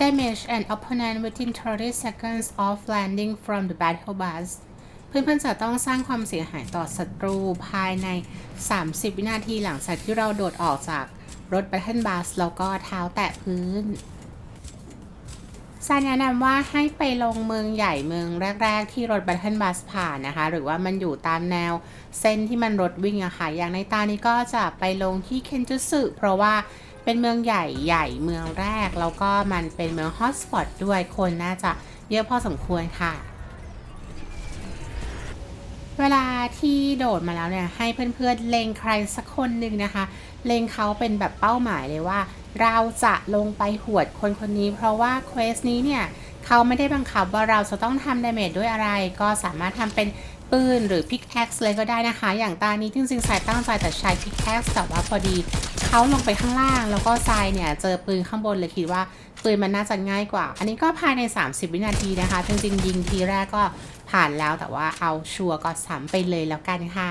damage an opponent within 30 seconds of landing from the battle bus เพื่อนๆจะต้องสร้างความเสียหายต่อศัตรูภายใน 30 วินาทีหลังจากที่เราโดดออกจากรถ Battle Bus แล้วก็เท้าแตะพื้นซายแนะนำว่าให้ไปลงเมืองใหญ่เมืองแรก ๆ ที่รถบัตเทิลบัสผ่านนะคะ หรือว่ามันอยู่ตามแนวเส้นที่มันรถวิ่งอะค่ะอย่างในตานี้ก็จะไปลงที่เคนจุสึเพราะว่า เป็นเมืองใหญ่ใหญ่เมืองแรก แล้วก็มันเป็นเมืองฮอตสปอตด้วยคนน่าจะเยอะพอสมควรค่ะ เวลาที่โดดมาแล้วเนี่ย ให้เพื่อนๆเล็งใครสักคนหนึ่งนะคะ เล็งเขาเป็นแบบเป้าหมายเลยว่า เราจะลงไปหวดคนคนนี้ เพราะว่าเควสนี้เนี่ย เขาไม่ได้บังคับว่าเราจะต้องทำดาเมจด้วยอะไร ก็สามารถทำเป็นปืนหรือพิกแ x กเลยก็ได้นะคะ อย่างตานี้จริงๆสายตั้งใจแต่ใช้พิกแ x กแต่ว่าพอดีเขาลงไปข้างล่าง แล้วก็ทรายเนี่ยเจอปืนข้างบนเลยคิดว่าปืนมันน่าจะง่ายกว่า อันนี้ก็ภายใน 30 วินาทีนะคะ จริงๆ ยิงทีแรกก็ผ่านแล้วแต่ว่าเอาชัวร์ก็สามไปเลยแล้วกันค่ะ